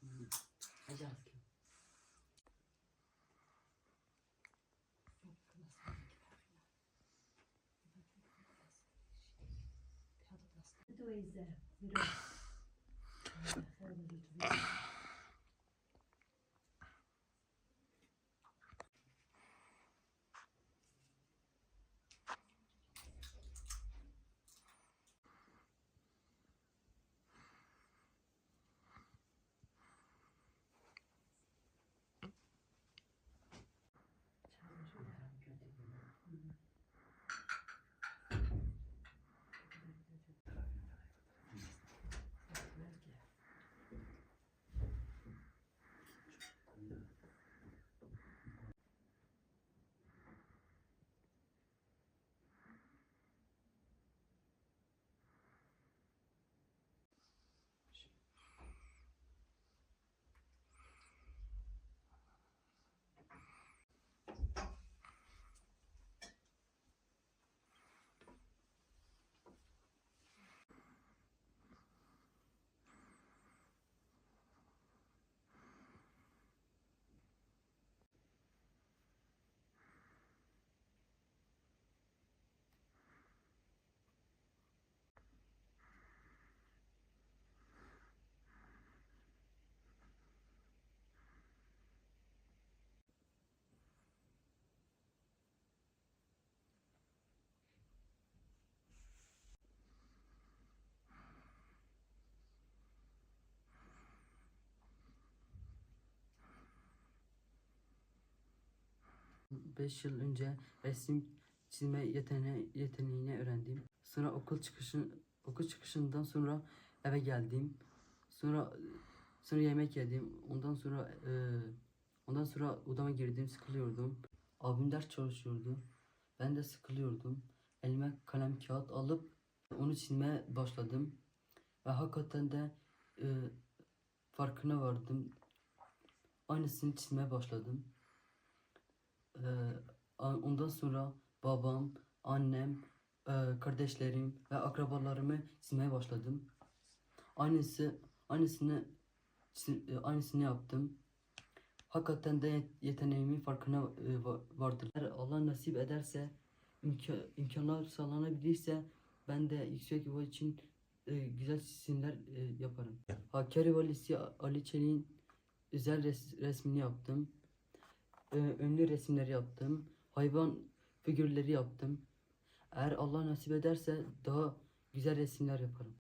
Hadi 5 yıl önce resim çizme yeteneğine, yeteneğini öğrendim. Sonra okul çıkışın okul çıkışından sonra eve geldim. Sonra sonra yemek yedim. Ondan sonra e, ondan sonra odama girdim, sıkılıyordum. Abim ders çalışıyordu. Ben de sıkılıyordum. Elime kalem kağıt alıp onu çizmeye başladım. Ve hakikaten de e, farkına vardım. Aynısını çizmeye başladım. Ee, ondan sonra babam, annem, e, kardeşlerim ve akrabalarımı çizmeye başladım. Aynısı, aynısını, e, aynısını yaptım. Hakikaten de yet- yeteneğimin farkına e, va- vardır. Eğer Allah nasip ederse, imka- imkanlar sağlanabilirse ben de yüksek yuva için e, güzel çizimler e, yaparım. Hakkari Valisi Ali Çelik'in özel res- resmini yaptım. Ee, ünlü resimleri yaptım. Hayvan figürleri yaptım. Eğer Allah nasip ederse daha güzel resimler yaparım.